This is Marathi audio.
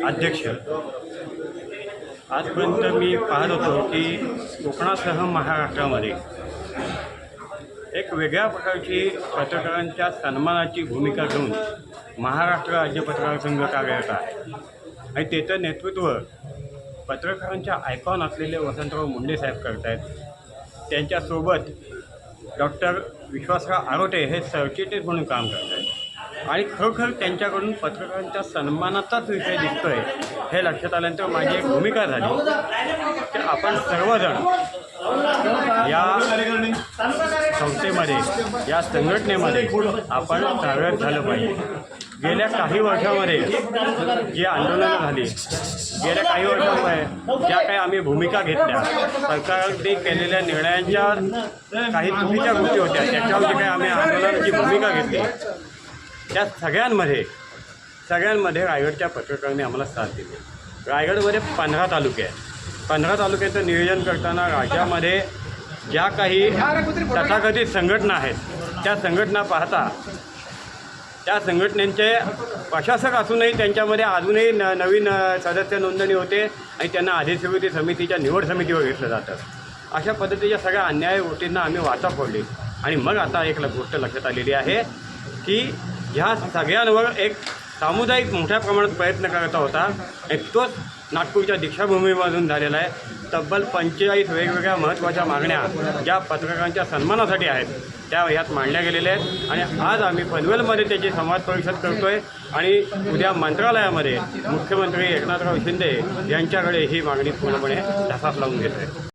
अध्यक्ष. आजपर्यंत मी पाहत होतो की कोकणासह महाराष्ट्रामध्ये एक वेगळ्या प्रकारची पत्रकारांच्या सन्मानाची भूमिका घेऊन महाराष्ट्र राज्य पत्रकार संघ कार्यरत आहे. आणि त्याचं नेतृत्व पत्रकारांच्या आयकॉन असलेले वसंतराव मुंडे साहेब करत आहेत. त्यांच्यासोबत डॉक्टर विश्वासराव आरोटे हे सरचिटणीस म्हणून काम करत आहेत. आणि खरोखर त्यांच्याकडून पत्रकारांच्या सन्मानाचाच विषय दिसतोय हे लक्षात आल्यानंतर माझी एक भूमिका झाली. की आपण सर्वजण या संस्थेमध्ये या संघटनेमध्ये आपण कार्यरत झालं पाहिजे. गेल्या काही वर्षामध्ये जी आंदोलनं झाली गेल्या काही वर्षामध्ये ज्या काही आम्ही भूमिका घेतल्या सरकारने केलेल्या निर्णयांच्या काही चुकीच्या गोष्टी होत्या त्याच्यावर जे काही आम्ही आंदोलनाची भूमिका घेतली. त्या सगळ्यांमध्ये सगळ्यांमध्ये रायगडच्या पत्रकारांनी आम्हाला साथ दिली. रायगडमध्ये पंधरा तालुके आहेत. पंधरा तालुक्याचं नियोजन करताना राज्यामध्ये ज्या काही तथाकथित संघटना आहेत त्या संघटना पाहता त्या संघटनेचे प्रशासक असूनही त्यांच्यामध्ये अजूनही न नवीन सदस्य नोंदणी होते आणि त्यांना अधिस्वीकृती समितीच्या निवड समितीवर घेतलं जातं. अशा पद्धतीच्या सगळ्या अन्याय गोष्टींना आम्ही वाचा फोडली आणि मग आता एक ल- गोष्ट लक्षात आलेली आहे की ह्या सगळ्यांवर एक सामुदायिक मोठ्या प्रमाणात प्रयत्न करत होता. एक तोच नागपूरच्या दीक्षाभूमीमधून झालेला आहे. तब्बल पंचेचाळीस वेगवेगळ्या महत्त्वाच्या मागण्या ज्या पत्रकारांच्या सन्मानासाठी आहेत त्या ह्यात मांडल्या गेलेल्या आहेत. आणि आज आम्ही पनवेलमध्ये त्याची संवाद परिषद करतो आहे आणि उद्या मंत्रालयामध्ये मुख्यमंत्री एकनाथराव शिंदे यांच्याकडे ही मागणी पूर्णपणे धसास लावून घेत आहे